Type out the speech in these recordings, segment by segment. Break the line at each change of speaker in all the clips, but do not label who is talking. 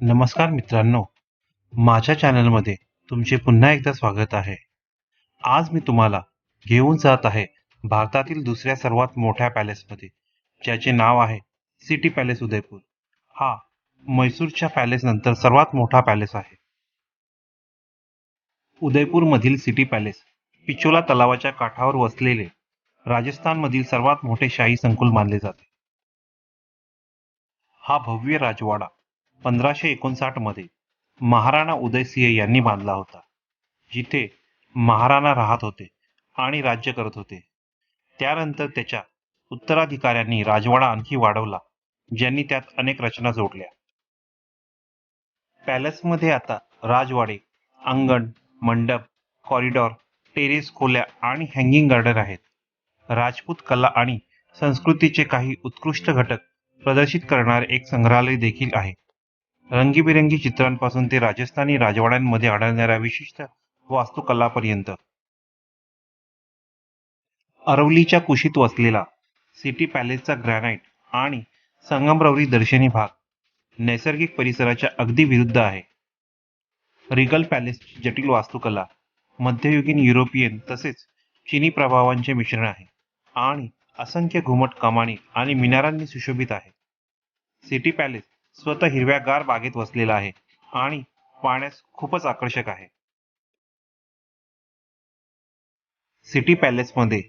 नमस्कार मित्रांनो. माझ्या चॅनलमध्ये तुमचे पुन्हा एकदा स्वागत आहे. आज मी तुम्हाला घेऊन जात आहे भारतातील दुसऱ्या सर्वात मोठ्या पॅलेसमध्ये ज्याचे नाव आहे सिटी पॅलेस उदयपूर. हा म्हैसूरच्या पॅलेस नंतर सर्वात मोठा पॅलेस आहे. उदयपूरमधील सिटी पॅलेस पिचोला तलावाच्या काठावर वसलेले राजस्थानमधील सर्वात मोठे शाही संकुल मानले जाते. हा भव्य राजवाडा पंधराशे एकोणसाठमध्ये महाराणा उदयसिंह यांनी बांधला होता. जिथे महाराणा राहत होते आणि राज्य करत होते. त्यानंतर त्याच्या उत्तराधिकाऱ्यांनी राजवाडा आणखी वाढवला ज्यांनी त्यात अनेक रचना जोडल्या. पॅलेसमध्ये आता राजवाडे अंगण मंडप कॉरिडॉर टेरेस खोल्या आणि हँगिंग गार्डन आहेत. राजपूत कला आणि संस्कृतीचे काही उत्कृष्ट घटक प्रदर्शित करणारे एक संग्रहालय देखील आहे. रंगीबेरंगी चित्रांपासून ते राजस्थानी राजवाड्यांमध्ये आढळणाऱ्या विशिष्ट वास्तुकलापर्यंत. अरवलीच्या कुशीत वसलेला सिटी पॅलेसचा ग्रॅनाइट आणि संगमरवरी दर्शनी भाग नैसर्गिक परिसराच्या अगदी विरुद्ध आहे. रिगल पॅलेसची जटिल वास्तुकला मध्ययुगीन युरोपियन तसेच चिनी प्रभावांचे मिश्रण आहे आणि असंख्य घुमट कमानी आणि मिनारांनी सुशोभित आहे. सिटी पॅलेस स्वतः हिरव्यागार बागेत वसलेला आहे आणि पाहण्यास खूपच आकर्षक आहे. सिटी पॅलेसमध्ये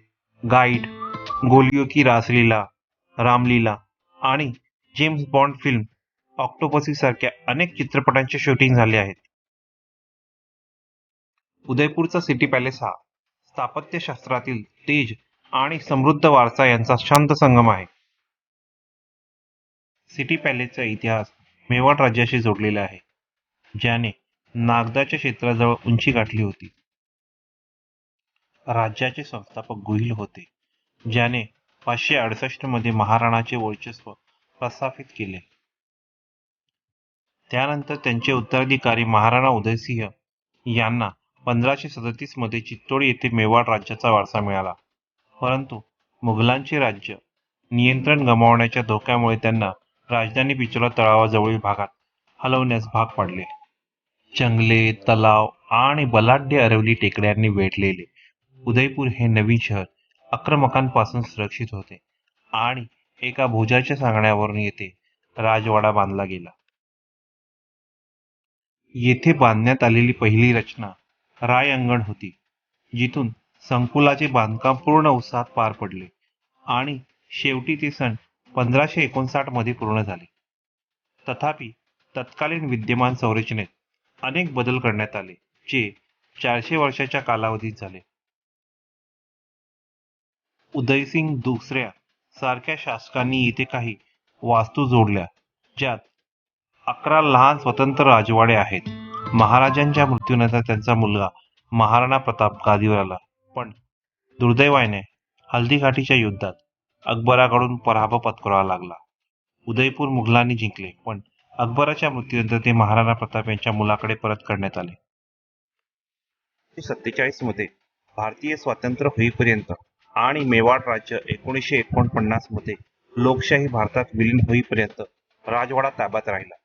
गाईड गोलियो की रासलीला रामलीला आणि जेम्स बॉन्ड फिल्म ऑक्टोपसी सारख्या अनेक चित्रपटांचे शूटिंग झाले आहेत उदयपूरचा सिटी पॅलेस हा स्थापत्यशास्त्रातील तेज आणि समृद्ध वारसा यांचा शांत संगम आहे. सिटी पॅलेसचा इतिहास मेवाड राज्याशी जोडलेला आहे ज्याने नागदाच्या क्षेत्राजवळ उंची गाठली होती. राज्याचे संस्थापक गुहिल होते ज्याने पाचशे अडसष्टमध्ये महाराणाचे वर्चस्व प्रस्थापित केले. त्यानंतर त्यांचे उत्तराधिकारी महाराणा उदयसिंह यांना पंधराशे सदतीसमध्ये चित्तोड येथे मेवाड राज्याचा वारसा मिळाला. परंतु मुघलांचे राज्य नियंत्रण गमावण्याच्या धोक्यामुळे त्यांना राजधानी पिचोला तळावाजवळील भागात हलवण्यास भाग पाडले. जंगले तलाव आणि बलाढ्य अरवली टेकड्यांनी वेढलेले. उदयपूर हे नवीन शहर आक्रमकांपासून सुरक्षित होते आणि एका भुजाच्या सांगण्यावरून येथे राजवाडा बांधला गेला. येथे बांधण्यात आलेली पहिली रचना राय अंगण होती जिथून संकुलाचे बांधकाम पूर्ण उत्साहात पार पडले आणि शेवटी ते सण पंधराशे एकोणसाठमध्ये पूर्ण झाले. तथापि तत्कालीन विद्यमान संरचनेत अनेक बदल करण्यात आले जे चारशे वर्षाच्या कालावधीत झाले. उदयसिंग दुसऱ्या सारख्या शासकांनी इथे काही वास्तू जोडल्या ज्यात अकरा लहान स्वतंत्र राजवाडे आहेत. महाराजांच्या मृत्यूनंतर त्यांचा मुलगा महाराणा प्रताप गादीवर आला. पण दुर्दैवाने हल्दीघाटीच्या युद्धात अकबराकडून पराभव पत्करावा लागला. उदयपूर मुघलांनी जिंकले पण अकबराच्या मृत्यूनंतर ते महाराणा प्रताप यांच्या मुलाकडे परत करण्यात आले. सत्तेचाळीसमध्ये भारतीय स्वातंत्र्य होईपर्यंत आणि मेवाड राज्य एकोणीसशे एकोणपन्नासमध्ये लोकशाही भारतात विलीन होईपर्यंत राजवाडा ताब्यात राहिला.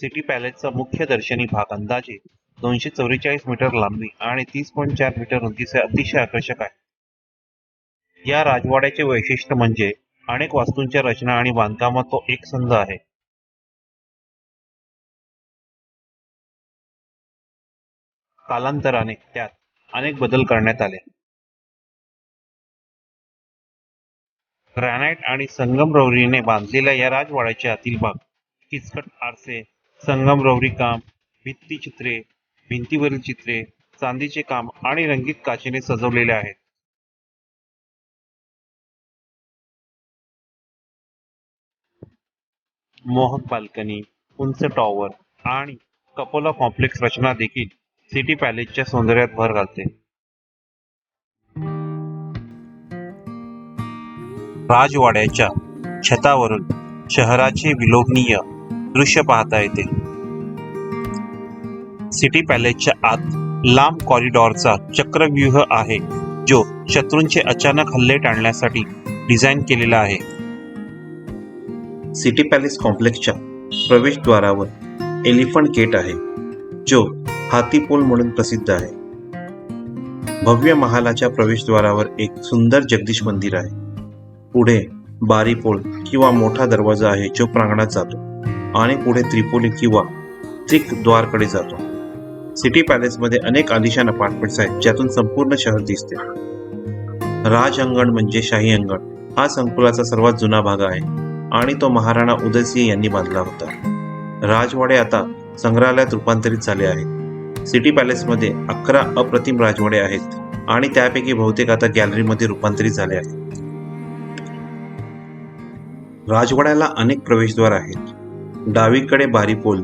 सिटी पॅलेसचा मुख्य दर्शनी भाग अंदाजे दोनशे चौवेचाळीस मीटर लांबी आणि तीस पॉईंट चार मीटर उंचीचे अतिशय आकर्षक आहे. या राजवाड्याचे वैशिष्ट्य म्हणजे अनेक वास्तूंच्या रचना आणि बांधकामात तो एक संघ आहे. कालांतराने त्यात अनेक बदल करण्यात आले. ग्रॅनाइट आणि संगमरवरीने बांधलेल्या या राजवाड्याच्या आतील भाग किचकट आरसे संगमरवरी काम भित्तिचित्रे भिंतीवरील चित्रे चांदीचे काम आणि रंगीत काचेने सजवलेले आहेत. मोहक बाल्कनी उंच टॉवर आणि कपोला कॉम्प्लेक्स रचना देखील सिटी पॅलेसच्या सौंदर्यात भर घालते. राजवाड्याच्या छतावरून शहराचे विलोभनीय दृश्य पाहता येते. सिटी पॅलेसच्या आत लांब कॉरिडॉरचा चक्रव्यूह आहे जो शत्रूंचे अचानक हल्ले टाळण्यासाठी डिझाईन केलेला आहे. सिटी पॅलेस कॉम्प्लेक्सच्या प्रवेशद्वारावर एलिफंट गेट आहे जो हाती पोल म्हणून प्रसिद्ध आहे. भव्य महालाच्या प्रवेशद्वारावर एक सुंदर जगदीश मंदिर आहे. पुढे बारीपोल किंवा मोठा दरवाजा आहे जो प्रांगणात जातो. आणि पुढे त्रिपोली किंवा त्रिक द्वारकडे जातो सिटी पॅलेसमध्ये अनेक आलिशान अपार्टमेंट्स आहेत ज्यातून संपूर्ण शहर दिसते. राज अंगण म्हणजे शाही अंगण. हा संकुलाचा सर्वात जुना भाग आहे आणि तो महाराणा उदयसिंह यांनी बांधला होता. राजवाडे आता संग्रहालयात रूपांतरित झाले आहेत. सिटी पॅलेसमध्ये अकरा अप्रतिम राजवाडे आहेत आणि त्यापैकी बहुतेक आता गॅलरीमध्ये रूपांतरित झाले आहेत. राजवाड्याला अनेक प्रवेशद्वार आहेत. डावीकडे बारीपोल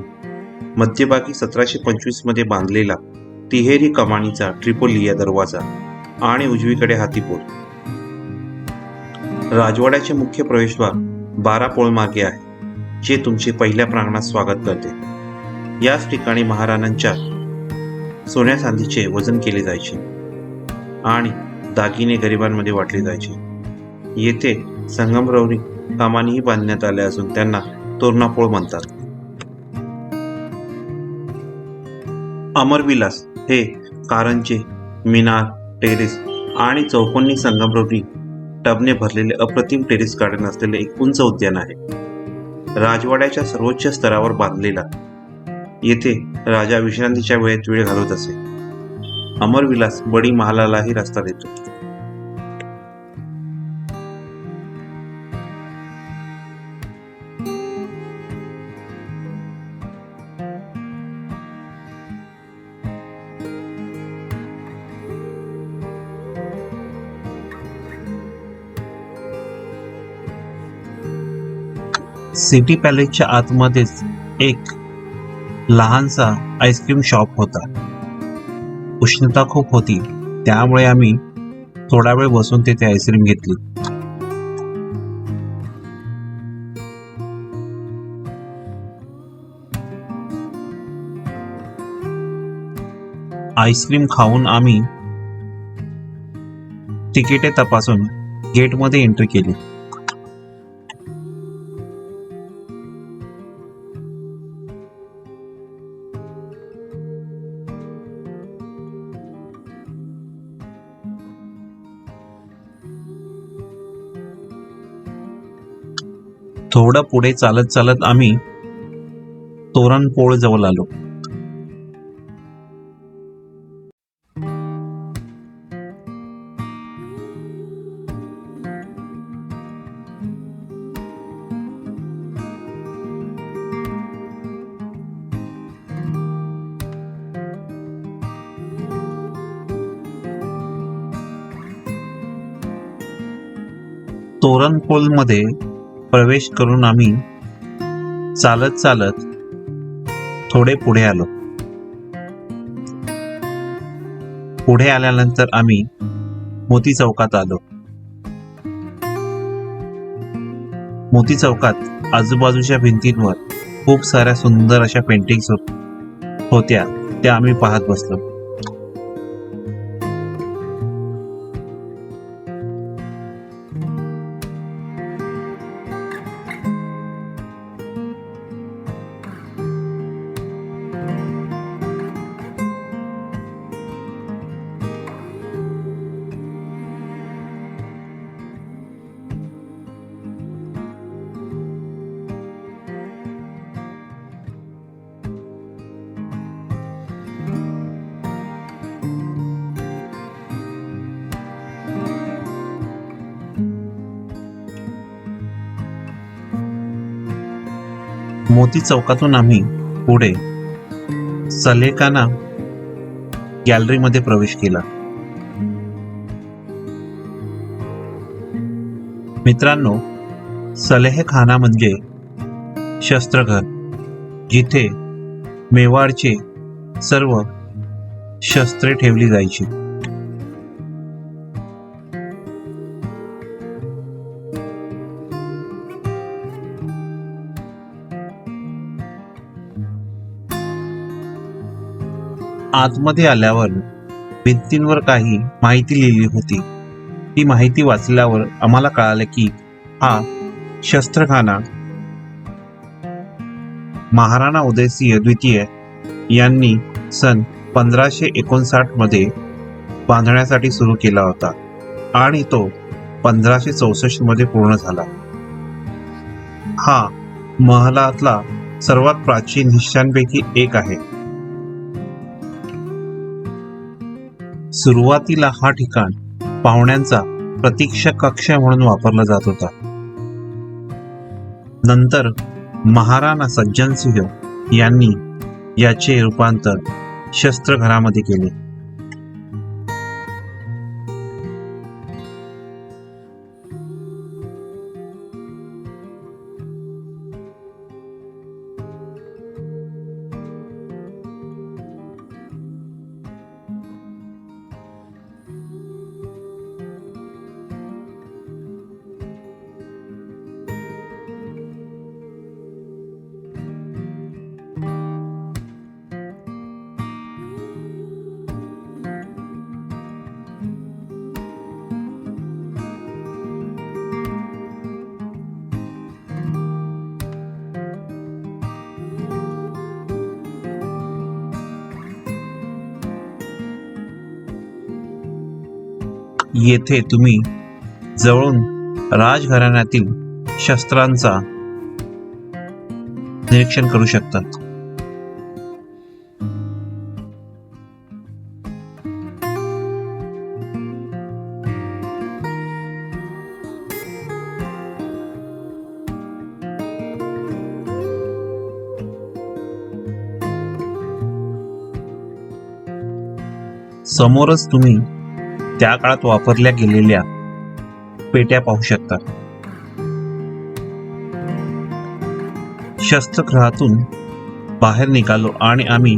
मध्यभागी सतराशे पंचवीसमध्ये बांधलेला तिहेरी कमानीचा ट्रिपोलिया e दरवाजा आणि उजवीकडे हातीपोल राजवाड्याचे मुख्य प्रवेशद्वार बारा पोळ मागे आहे जे तुमचे पहिल्या प्रांगणात स्वागत करते. याच ठिकाणी महाराणांच्या सोन्या चांदीचे वजन केले जायचे आणि दागिने गरिबांमध्ये वाटले जायचे. येथे संगमरवरी कामानीही बांधण्यात आल्या असून त्यांना तोरणापोळ म्हणतात. अमरविलास हे कारंजे मिनार टेरेस आणि चौकोनी संगमरवरी टबने भरलेले अप्रतिम टेरेस गार्डन असलेले एक उंच उद्यान आहे. राजवाड्याच्या सर्वोच्च स्तरावर बांधलेला. येथे राजा विश्रांतीच्या वेळेत वेळ घालवत असे. अमरविलास बडी महालालाही रस्ता देतो. सिटी पॅलेसच्या आतमध्येच एक लहानसा आईस्क्रीम शॉप होता. उष्णता खूप होती त्यामुळे आम्ही थोडा वेळ बसून तेथे आईस्क्रीम घेतली. आईस्क्रीम खाऊन आम्ही तिकिटे तपासून गेटमध्ये एंट्री केली. थोडं पुढे चालत चालत आम्ही तोरणपोळ जवळ आलो. तोरणपोलमध्ये प्रवेश करून आम्ही चालत चालत थोडे पुढे आलो. पुढे आल्यानंतर आम्ही मोती चौकात आलो. मोती चौकात आजूबाजूच्या भिंतींवर खूप साऱ्या सुंदर अशा पेंटिंग्स होत्या त्या आम्ही पाहत बसलो. मोती चौकातून आम्ही पुढे सलेकाना गॅलरीमध्ये प्रवेश केला. मित्रांनो सलेहखाना म्हणजे शस्त्रघर जिथे मेवाडचे सर्व शस्त्रे ठेवली जायची.
आतमध्ये आल्यावर भिंतींवर काही माहिती लिहिली होती. ती माहिती वाचल्यावर आम्हाला कळालं की हा शस्त्रखाना महाराणा उदयसिंह द्वितीय यांनी सन पंधराशे एकोणसाठमध्ये बांधण्यासाठी सुरू केला होता आणि तो पंधराशे चौसष्टमध्ये पूर्ण झाला. हा महलातला सर्वात प्राचीन हिश्श्यांपैकी एक आहे. सुरुवातीला हा ठिकाण पाहुण्यांचा प्रतीक्षा कक्ष म्हणून वापरला जात होता. नंतर महाराणा सज्जन सिंह यांनी याचे रूपांतर शस्त्रघरामध्ये केले. येथे तुम्ही जवळून राजघराण्यातील शस्त्रांचा निरीक्षण करू शकता समोरच तुम्ही त्या काळात वापरल्या गेलेल्या पेट्या पाहू शकता. शस्त्रग्रहातून बाहेर निघालो आणि आम्ही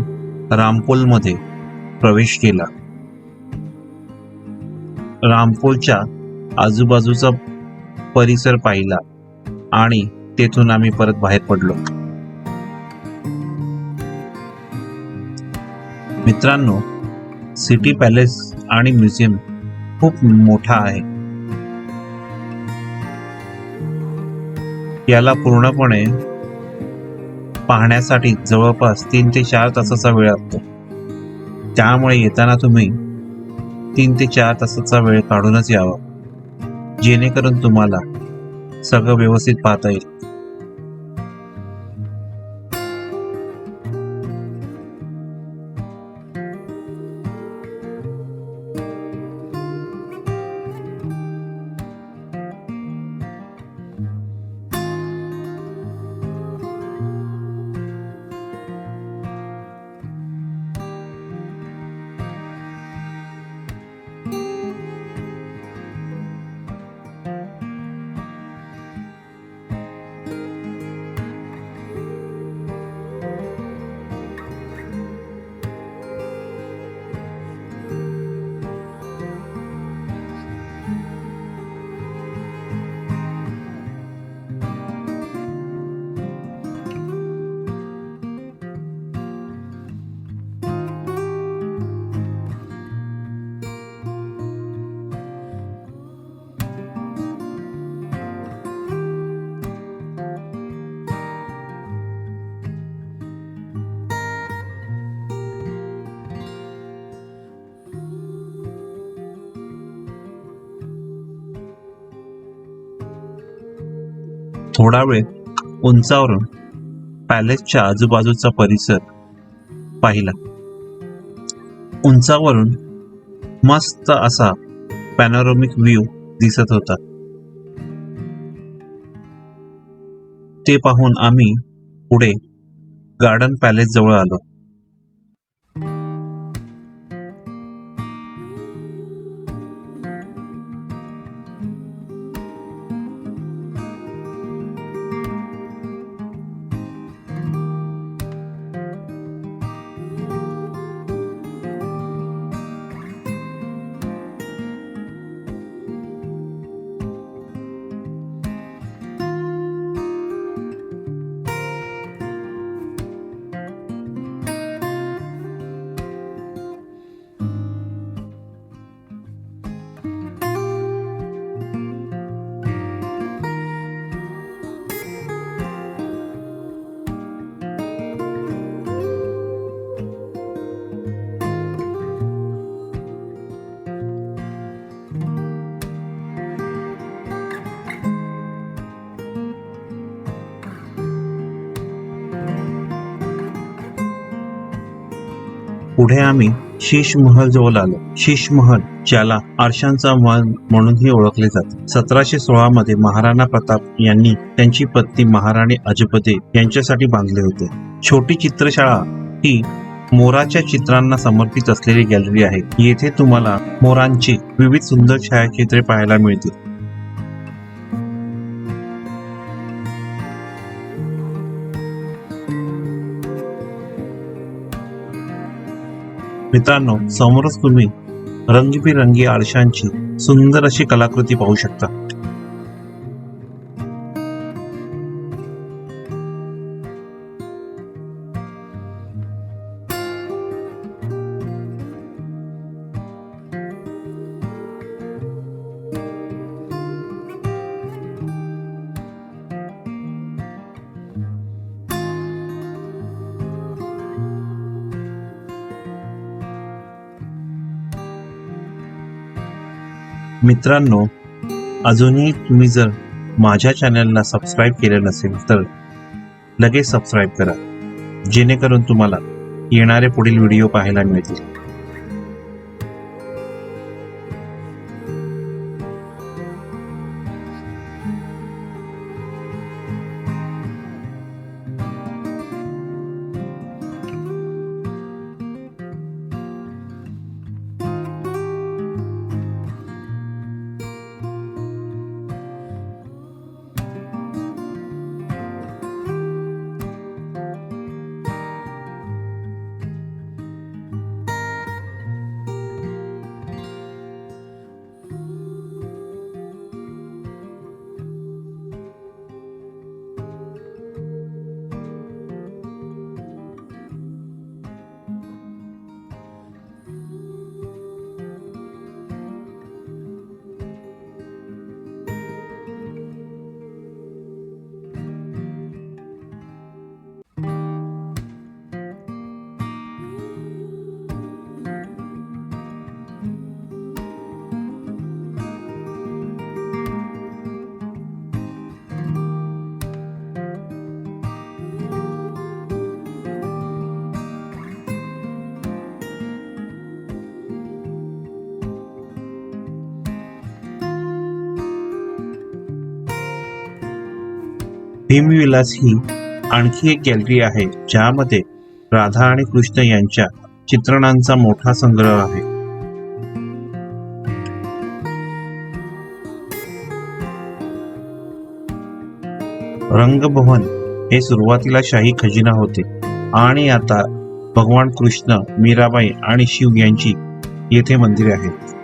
रामपोलमध्ये प्रवेश केला. रामपोलच्या आजूबाजूचा परिसर पाहिला आणि तेथून आम्ही परत बाहेर पडलो. मित्रांनो सिटी पॅलेस आणि म्युझियम खूप मोठा आहे. याला पूर्णपणे पाहण्यासाठी जवळपास तीन ते चार तासाचा वेळ लागतो. त्यामुळे येताना तुम्ही तीन ते चार तासाचा वेळ काढूनच यावा. जेणेकरून तुम्हाला सगळं व्यवस्थित पाहता येईल. थोडा वेळ उंचावरून पॅलेसच्या आजूबाजूचा परिसर पाहिला. उंचावरून मस्त असा पॅनोरोमिक व्ह्यू दिसत होता. ते पाहून आम्ही पुढे गार्डन पॅलेस जवळ आलो. पुढे आम्ही शीश महल जवळ आलो. शीश महल ज्याला आरशांचा महल म्हणूनही ओळखले जाते. सतराशे सोळा मध्ये महाराणा प्रताप यांनी त्यांची पत्नी महाराणी अजपदे यांच्यासाठी बांधले होते. छोटी चित्रशाळा ही मोराच्या चित्रांना समर्पित असलेली गॅलरी आहे. येथे तुम्हाला मोरांची विविध सुंदर छायाचित्रे पाहायला मिळतील. मित्रांनो समोरच तुम्ही रंगीबिरंगी आळशांची सुंदर अशी कलाकृती पाहू शकता. मित्रांनो अजूनही तुम्ही जर माझ्या चॅनलला सबस्क्राईब केलं नसेल तर लगेच सबस्क्राईब करा. जेणेकरून तुम्हाला येणारे पुढील व्हिडिओ पाहायला मिळतील. भीमविलास ही आणखी एक गॅलरी आहे ज्यामध्ये राधा आणि कृष्ण यांच्या चित्रणांचा मोठा संग्रह आहे. रंगभवन हे सुरुवातीला शाही खजिना होते आणि आता भगवान कृष्ण मीराबाई आणि शिव यांची येथे मंदिरे आहेत.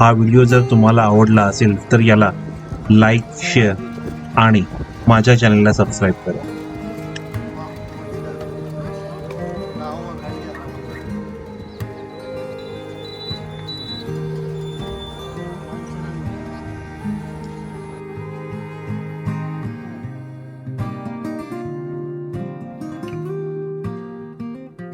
हा व्हिडिओ जर तुम्हाला आवडला असेल तर याला लाईक शेअर आणि माझ्या चॅनलला सबस्क्राईब करा.